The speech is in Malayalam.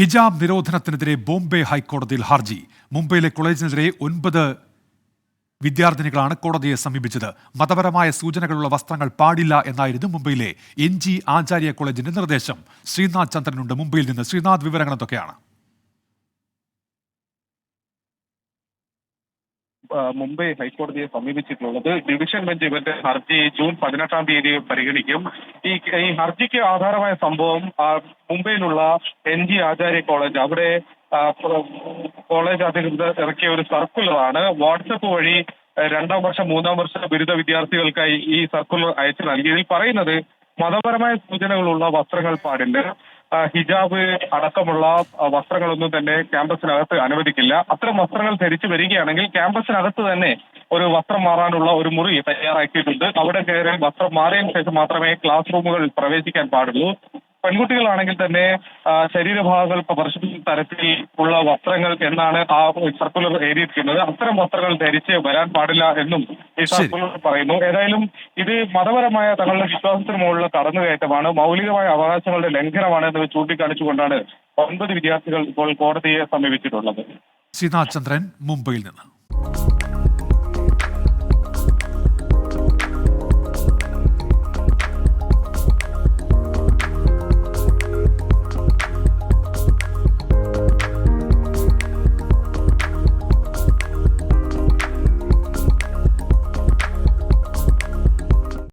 ഹിജാബ് നിരോധനത്തിനെതിരെ ബോംബെ ഹൈക്കോടതിയിൽ ഹർജി. മുംബൈയിലെ കോളേജിനെതിരെ ഒൻപത് വിദ്യാർത്ഥിനികളാണ് കോടതിയെ സമീപിച്ചത്. മതപരമായ സൂചനകളുള്ള വസ്ത്രങ്ങൾ പാടില്ല എന്നായിരുന്നു മുംബൈയിലെ എൻ ജി ആചാര്യ കോളേജിന്റെ നിർദ്ദേശം. ശ്രീനാഥ് ചന്ദ്രനുണ്ട് മുംബൈയിൽ നിന്ന്. ശ്രീനാഥ് വിവരങ്ങൾ എന്തൊക്കെയാണ് മുംബൈ ഹൈക്കോടതിയെ സമീപിച്ചിട്ടുള്ളത്. ഡിവിഷൻ ബെഞ്ച് ഇവരുടെ ഹർജി ജൂൺ പതിനെട്ടാം തീയതി പരിഗണിക്കും. ഈ ഈ ഹർജിക്ക് ആധാരമായ സംഭവം മുംബൈയിലുള്ള എൻ ജി ആചാര്യ കോളേജ്. അവിടെ കോളേജ് അധികൃതർ ഇറക്കിയ ഒരു സർക്കുലറാണ്. വാട്സപ്പ് വഴി രണ്ടാം വർഷം മൂന്നാം വർഷ ബിരുദ വിദ്യാർത്ഥികൾക്കായി ഈ സർക്കുലർ അയച്ചു നൽകി. ഇതിൽ പറയുന്നത് മതപരമായ സൂചനകളുള്ള വസ്ത്രങ്ങൾ പാടില്ല. ഹിജാബ് അടക്കമുള്ള വസ്ത്രങ്ങളൊന്നും തന്നെ ക്യാമ്പസിനകത്ത് അനുവദിക്കില്ല. അത്തരം വസ്ത്രങ്ങൾ ധരിച്ചു വരികയാണെങ്കിൽ ക്യാമ്പസിനകത്ത് തന്നെ ഒരു വസ്ത്രം മാറാനുള്ള ഒരു മുറി തയ്യാറാക്കിയിട്ടുണ്ട്. അവിടെ കയറി വസ്ത്രം മാറിയതിനു ശേഷം മാത്രമേ ക്ലാസ് റൂമുകളിൽ പ്രവേശിക്കാൻ പാടുള്ളൂ. പെൺകുട്ടികളാണെങ്കിൽ തന്നെ ശരീരഭാഗങ്ങൾ പ്രദർശിപ്പിക്കുന്ന തരത്തിൽ ഉള്ള വസ്ത്രങ്ങൾ എന്നാണ് ആ സർക്കുലർ എഴുതിയിരിക്കുന്നത്. അത്തരം വസ്ത്രങ്ങൾ ധരിച്ച് വരാൻ പാടില്ല എന്നും പറയുന്നു. ഏതായാലും ഇത് മതപരമായ തങ്ങളുടെ വിശ്വാസത്തിന് മുകളിലുള്ള കടന്നുകയറ്റമാണ് മൗലികമായ അവകാശങ്ങളുടെ ലംഘനമാണ് എന്ന് ചൂണ്ടിക്കാണിച്ചുകൊണ്ടാണ് ഒൻപത് വിദ്യാർത്ഥികൾ ഇപ്പോൾ കോടതിയെ സമീപിച്ചിട്ടുള്ളത്. ശ്രീനാഥ് ചന്ദ്രൻ മുംബൈയിൽ നിന്ന്.